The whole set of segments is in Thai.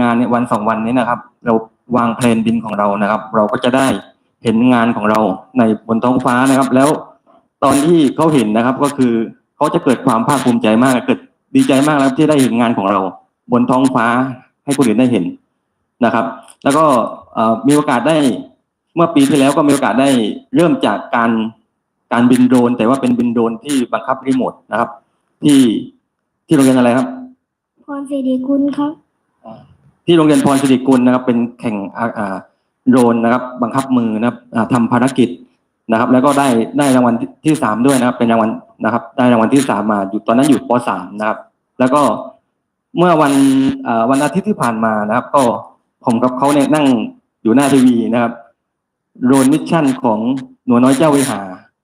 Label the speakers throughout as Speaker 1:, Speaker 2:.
Speaker 1: งานเนี่ยวันสองวันนี้นะครับ เราวางแผนบินของเรานะครับ เราก็จะได้เห็นงานของเราในบนท้องฟ้านะครับ แล้วตอนที่เขาเห็นนะครับก็คือเขาจะเกิดความภาคภูมิใจมากเกิดดีใจมากแล้วที่ได้เห็นงานของเรา บนท้องฟ้าให้คนอื่นได้เห็นนะครับ แล้วก็มีโอกาสได้เมื่อปีที่แล้วก็มีโอกาสได้เริ่มจากการการบินโดรน แต่ว่าเป็นบินโดรนที่บังคับรีโมทนะครับ ที่ที่โรงเรียนอะไรครับ
Speaker 2: พรศิริกุลครับ
Speaker 1: ที่โรงเรียนพรสิริกุลนะครับเป็นแข่งอ่าโดรนนะครับบังคับมือนะครับอ่าทำภารกิจนะครับ แล้วก็ได้ได้รางวัลที่สามด้วยนะครับ เป็นรางวัลนะครับ ได้รางวัลที่สามมาอยู่ตอนนั้นอยู่ปสามนะครับ แล้วก็เมื่อวันวันอาทิตย์ที่ผ่านมานะครับ ก็ผมกับเขาเนี่ยนั่งอยู่หน้าทีวีนะครับโรนมิชชั่นของหนูน้อยเจ้าวิหา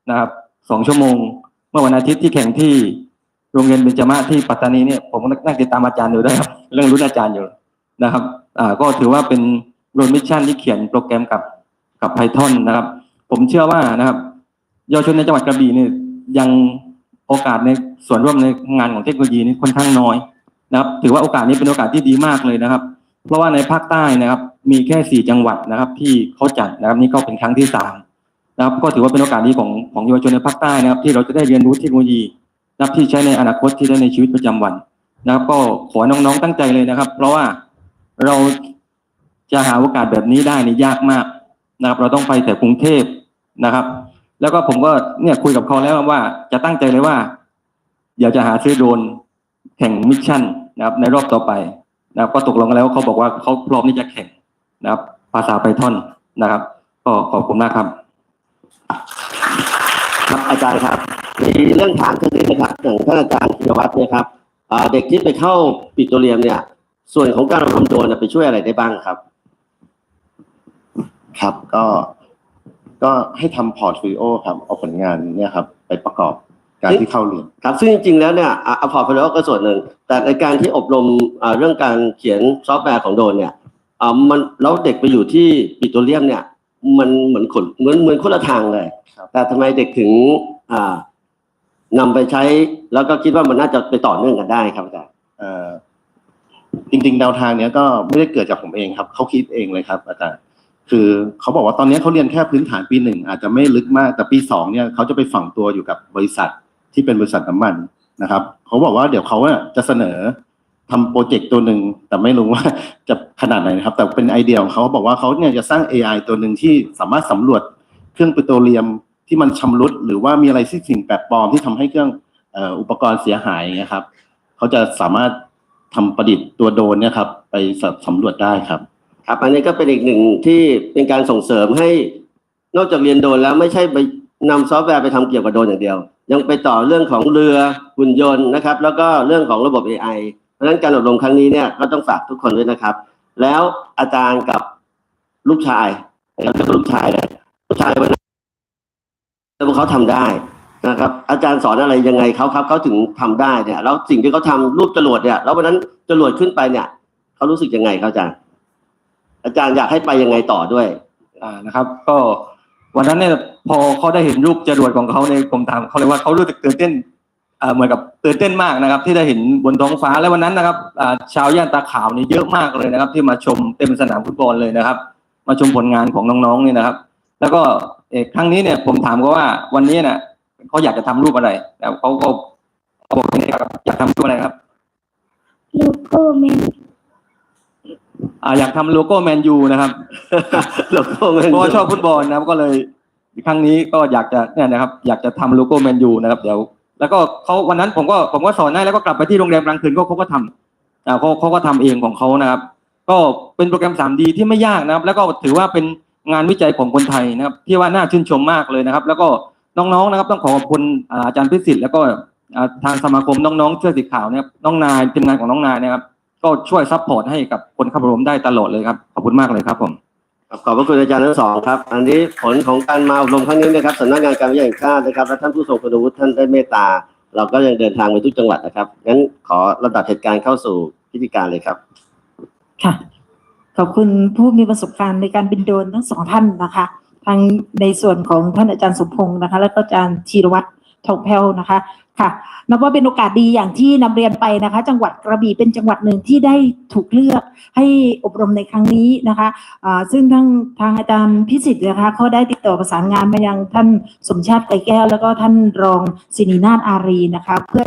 Speaker 1: นะครับสองชั่วโมง เมื่อวันอาทิตย์ที่แข่งที่โรงเรียนเบญจมาที่ปัตตานีเนี่ยผมก็นั่งติดตามอาจารย์อยู่ด้วยครับ เรื่องรุ่นอาจารย์อยู่ นะครับอ่าก็ถือว่าเป็นโรนมิชชั่นที่เขียนโปรแกรมกับกับ Python นะครับ ผมเชื่อว่านะครับเยาวชนในจังหวัดกระบี่นี่ยังโอกาสในส่วนร่วมในงานของเทคโนโลยีนี่ค่อนข้างน้อยนะครับ ถือว่าโอกาสนี้เป็นโอกาสที่ดีมากเลยนะครับ เพราะว่าในภาคใต้นะครับ มีแค่สี่จังหวัดนะครับ ที่เขาจัดนะครับนี่ก็เป็นครั้งที่สามนะครับ ก็ถือว่าเป็นโอกาสดีของของเยาวชนในภาคใต้นะครับ ที่เราจะได้เรียนรู้เทคโนโลยีนะครับที่ใช้ในอนาคตที่ได้ในชีวิตประจำวันนะครับ ก็ขอน้องๆตั้งใจเลยนะครับ เพราะว่า เราจะหาโอกาสแบบนี้ได้นี่ยากมากนะครับ เราต้องไปแต่กรุงเทพนะครับ แล้วก็ผมก็เนี่ยคุยกับเขาแล้วว่าจะตั้งใจเลยว่า อยากจะหาซื้อโดรนแข่งมิชชั่นนะครับ ในรอบต่อไปนะครับ ก็ตกลงกันแล้วเขาบอกว่าเขาพร้อมที่จะแข่งนะครับ ภาษาไพทอนนะครับ ก็ขอบคุณมากครับ
Speaker 3: ครับอาจารย์ครับมีเรื่องถามท่านนี้นะครับอย่างท่านอาจารย์ธีรวัตรเนี่ยครับเด็กที่ไปเข้าปิโตรเลียมเนี่ย ส่วนของการอบรมโดรนเนยไปช่วยอะไรได้บ้างครับ
Speaker 4: ครับก็ก็ให้ทำพอร์ตโฟลิโอครับ เอาผลงานเนี่ยครับ ไปประกอบการที่เข้าเรียน
Speaker 3: ครับซึ่งจริงๆแล้วเนี่ยอัพพอร์ตโฟลิโอก็ส่วนหนึ่ง แต่ในการที่อบรมอ่าเรื่องการเขียนซอฟต์แวร์ของโดรนเนี่ยอ่ามันแล้วเด็กไปอยู่ที่ปิโตรเลียมเนี่ย มันเหมือนคนเหมือนเหมือนคนละทางเลย
Speaker 4: ครับ
Speaker 3: แต่ทำไมเด็กถึงอ่านำไปใช้ แล้วก็คิดว่ามันน่าจะไปต่อเนื่องกันได้ครับอาจารย์
Speaker 4: เอ่อ จริงๆแนวทางเนี้ยก็ไม่ได้เกิดจากผมเองครับ เขาคิดเองเลยครับ อาจารย์ คือเขาบอกว่าตอนนี้เขาเรียนแค่พื้นฐานปีหนึ่งอาจจะไม่ลึกมากแต่ปีสองเนี่ยเขาจะไปฝังตัวอยู่กับบริษัทที่เป็นบริษัทน้ำมันนะครับ เขาบอกว่าเดี๋ยวเขาจะเสนอทำโปรเจกต์ตัวหนึ่งแต่ไม่รู้ว่าจะขนาดไหนนะครับ แต่เป็นไอเดียของเขาบอกว่าเขาเนี่ยจะสร้าง AI ตัวหนึ่งที่สามารถสำรวจเครื่องปิโตรเลียมที่มันชำรุด หรือว่ามีอะไรที่สิ่งแปลกปลอมที่ทำให้เครื่องอ่ออุปกรณ์เสียหายอย่างเงี้ยครับเขาจะสามารถ ทำประดิษฐ์ตัวโดรนเนี่ยครับ ไปสำรวจได้ครับ
Speaker 3: ครับอันนี้ก็เป็นอีกหนึ่งที่เป็นการส่งเสริมให้นอกจากเรียนโดรนแล้วไม่ใช่ไปนำซอฟต์แวร์ไปทำเกี่ยวกับโดรนอย่างเดียว ยังไปต่อเรื่องของเรือหุ่นยนต์นะครับ แล้วก็เรื่องของระบบ AI เพราะฉะนั้นการอบรมครั้งนี้เนี่ยก็ต้องฝากทุกคนด้วยนะครับ แล้วอาจารย์กับลูกชายนะครับเรียกว่าลูกชายเลยลูกชายวันนั้นแล้วเขาทำได้ นะครับอาจารย์สอนอะไรยังไงเขาครับเขาถึงทำได้เนี่ยแล้วสิ่งที่เขาทำรูปจรวดเนี่ยแล้ววันนั้นจรวดขึ้นไปเนี่ยเขารู้สึกยังไงครับอาจารย์ อาจารย์อยากให้ไปยังไงต่อด้วย
Speaker 1: อ่านะครับ ก็วันนั้นเนี่ยพอเขาได้เห็นรูปจรวดของเขาในผมถามเขาเลยว่าเขารู้สึกตื่นเต้นอ่าเหมือนกับตื่นเต้นมากนะครับ ที่ได้เห็นบนท้องฟ้าและวันนั้นนะครับอ่าชาวย่านตาขาวนี่เยอะมากเลยนะครับ ที่มาชมเต็มสนามฟุตบอลเลยนะครับ มาชมผลงานของน้องๆนี่นะครับ แล้วก็เอกครั้งนี้เนี่ยผมถามเขาว่าวันนี้เนี่ย เขาอยากจะทำรูปอะไร แล้วเขาก็เขาบอกอย่างนี้ครับอยากทำรูปอะไรครับ
Speaker 2: โลโก้แมน
Speaker 1: อ่าอยากทำโลโก้แมนยูนะครับ
Speaker 3: แล้วก็มัน
Speaker 1: เพราะว่าชอบฟุตบอลนะครับก็เลยครั้งนี้ก็อยากจะเนี่ยนะครับ อยากจะทำโลโก้แมนยูนะครับเดี๋ยวแล้วก็เขาวันนั้นผมก็ผมก็สอนให้แล้วก็กลับไปที่โรงแรมกลางคืนก็เขาก็ทำอ่าเขาเขาก็ทำเองของเขานะครับ ก็เป็นโปรแกรม 3D ที่ไม่ยากนะครับ แล้วก็ถือว่าเป็นงานวิจัยของคนไทยนะครับ ที่ว่าน่าชื่นชมมากเลยนะครับ แล้วก็ น้องๆนะครับ ต้องขอขอบคุณอ่าอาจารย์พิสิทธิ์แล้วก็อ่าทางสมาคมน้องๆเสื้อสีขาวนะครับน้องนายทีมงานของน้องนายนะครับ ก็ช่วยซัพพอร์ตให้กับคนเข้าร่วมได้ตลอดเลยครับขอบคุณมากเลยครับผม
Speaker 3: ขอบพระคุณอาจารย์ทั้งสองครับ อันนี้ผลของการมาอบรมครั้งนี้นะครับสำนักงานการวิจัยแห่งชาตินะครับและท่านผู้ทรงคุณวุฒิท่านได้เมตตา เราก็ยังเดินทางไปทุกจังหวัดนะครับงั้นขอระดับเหตุการณ์เข้าสู่พิธีการเลยครับ
Speaker 5: ค่ะ ขอบคุณผู้มีประสบการณ์ในการบินโดรนทั้งสองท่านนะคะ ทั้งในส่วนของท่านอาจารย์สมพงศ์นะคะ และก็อาจารย์ชีรวัตรทองแพ้วนะคะค่ะนับว่าเป็นโอกาสดีอย่างที่นำเรียนไปนะคะ จังหวัดกระบี่เป็นจังหวัดหนึ่งที่ได้ถูกเลือกให้อบรมในครั้งนี้นะคะอ่าซึ่งทางทางอาจารย์พิสิทธิ์นะคะเขาได้ติดต่อประสานงานมายังท่านสมชาติไก่แก้ว แล้วก็ท่านรองศินีนาฏอารีนะคะเพื่อ